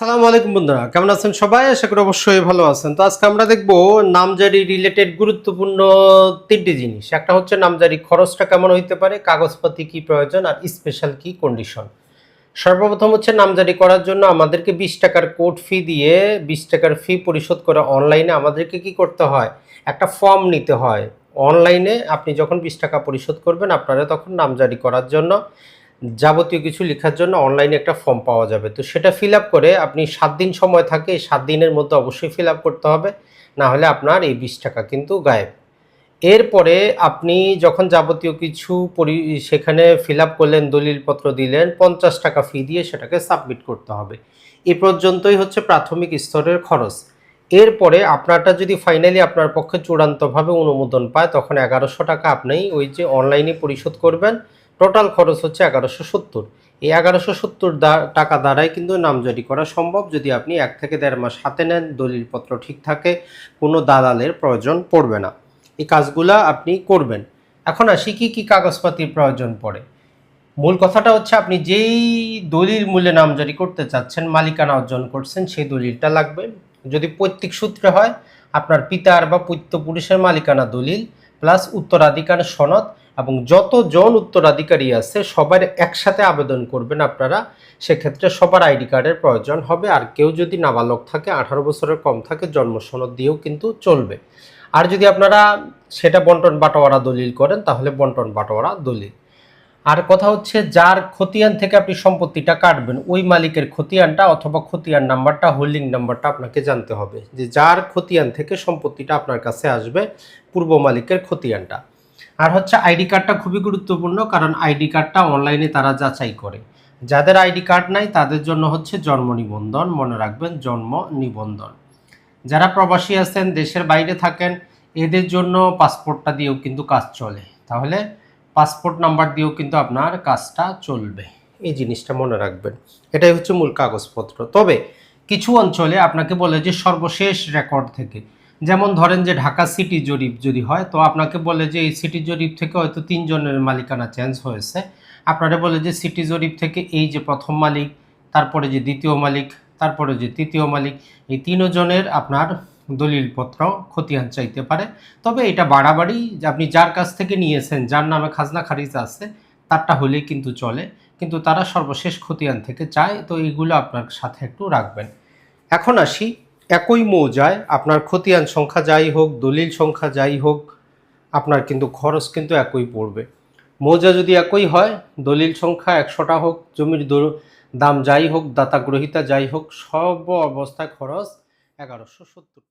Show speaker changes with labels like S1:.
S1: সালামু আলাইকুম বন্ধুরা, কেমন আছেন সবাই? আশা করি অবশ্যই ভালো আছেন। তো আজকে আমরা দেখব নামজারি রিলেটেড গুরুত্বপূর্ণ তিনটি জিনিস। একটা হচ্ছে নামজারি খরচটা কেমন হইতে পারে, কাগজপাতি কি প্রয়োজন, আর স্পেশাল কি কন্ডিশন সর্বপ্রথম হচ্ছে নামজারি করার জন্য আমাদেরকে বিশ টাকার কোড ফি দিয়ে বিশ টাকার ফি পরিশোধ করে অনলাইনে আমাদেরকে কি করতে হয়? একটা ফর্ম নিতে হয়। অনলাইনে আপনি যখন বিশ টাকা পরিশোধ করবেন, আপনারা তখন নামজারি করার জন্য যাবতীয় কিছু লেখার জন্য অনলাইনে একটা ফর্ম পাওয়া যাবে। তো সেটা ফিল করে আপনি সাত দিন সময় থাকে সাত দিনের মধ্যে অবশ্যই ফিল করতে হবে, না হলে আপনার এই বিশ টাকা কিন্তু গায়েব। এরপরে আপনি যখন যাবতীয় কিছু পরি, সেখানে ফিল করলেন, দলিলপত্র দিলেন, পঞ্চাশ টাকা ফি দিয়ে সেটাকে সাবমিট করতে হবে। এ পর্যন্তই হচ্ছে প্রাথমিক স্তরের খরচ। এরপরে আপনারটা যদি ফাইনালি আপনার পক্ষে চূড়ান্তভাবে অনুমোদন পায়, তখন এগারোশো টাকা আপনি ওই যে অনলাইনে পরিশোধ করবেন টোটাল খরচ হচ্ছে এগারোশো সত্তর। এই এগারোশো সত্তর টাকা দ্বারাই কিন্তু নামজারি করা সম্ভব যদি আপনি এক থেকে দেড় মাস হাতে নেন, দলিলপত্র ঠিক থাকে, কোনো দালালের প্রয়োজন পড়বে না। এই কাজগুলা আপনি করবেন। এখন আসি কী কী কাগজপাতির প্রয়োজন পড়ে। মূল কথাটা হচ্ছে আপনি যেই দলিল মূল্যে নামজারি করতে চাচ্ছেন, মালিকানা অর্জন করছেন, সেই দলিলটা লাগবে। যদি পৈতৃক সূত্রে হয়, আপনার পিতার বা পুত্রপুরুষের মালিকানা দলিল, প্লাস উত্তরাধিকার সনদ এবং যতজন উত্তরাধিকারী আছে সবার একসাথে আবেদন করবেন আপনারা। সেক্ষেত্রে সবার আইডি কার্ডের প্রয়োজন হবে। আর কেউ যদি নাবালক থাকে, আঠারো বছরের কম থাকে, জন্ম সনদ দিয়েও কিন্তু চলবে। আর যদি আপনারা সেটা বন্টন বাটোয়ারা দলিল করেন, তাহলে বন্টন বাটোয়ারা দলিল। আর কথা হচ্ছে, যার খতিয়ান থেকে আপনি সম্পত্তিটা কাটবেন, ওই মালিকের খতিয়ানটা অথবা খতিয়ান নাম্বারটা, হোল্ডিং নাম্বারটা আপনাকে জানতে হবে। যে যার খতিয়ান থেকে সম্পত্তিটা আপনার কাছে আসবে, পূর্ব মালিকের খতিয়ানটা। আর হচ্ছে আইডি কার্ডটা খুবই গুরুত্বপূর্ণ, কারণ আইডি কার্ডটা অনলাইনে তারা যাচাই করে। যাদের আইডি কার্ড নাই, তাদের জন্য হচ্ছে জন্ম নিবন্ধন, মনে রাখবেন জন্ম নিবন্ধন। যারা প্রবাসী আছেন, দেশের বাইরে থাকেন, এদের জন্য পাসপোর্টটা দিয়েও কিন্তু কাজ চলে। তাহলে পাসপোর্ট নাম্বার দিয়েও কিন্তু আপনার কাজটা চলবে। এই জিনিসটা মনে রাখবেন। এটাই হচ্ছে মূল কাগজপত্র। তবে কিছু অঞ্চলে আপনাকে বলে যে সর্বশেষ রেকর্ড থেকে যেমন ধরেন যে ঢাকা সিটি জরিপ যদি হয়, তো আপনাকে বলে যে এই সিটি জরিপ থেকে হয়তো তিনজনের মালিকানা চেঞ্জ হয়েছে। আপনারা বলে যে সিটি জরিপ থেকে এই যে প্রথম মালিক, তারপরে যে দ্বিতীয় মালিক, তারপরে যে তৃতীয় মালিক, এই তিনজনের আপনার দলিলপত্র খতিয়ান চাইতে পারে। তবে এটা বাড়াবাড়ি, যে আপনি যার কাছ থেকে নিয়েছেন, যার নামে খাজনা খারিজ আছে, তারটা হলেই কিন্তু চলে। কিন্তু তারা সর্বশেষ খতিয়ান থেকে চায়, তো এইগুলো আপনার সাথে একটু রাখবেন। এখন আসি একই মৌজায় আপনার খতিয়ান সংখ্যা যাই হোক, দলিল সংখ্যা যাই হোক, আপনার কিন্তু খরচ কিন্তু একই পড়বে। মৌজা যদি একই হয়, দলিল সংখ্যা একশোটা হোক, জমির দাম যাই হোক, দাতা গ্রহিতা যাই হোক, সব অবস্থায় খরচ এগারোশো সত্তর।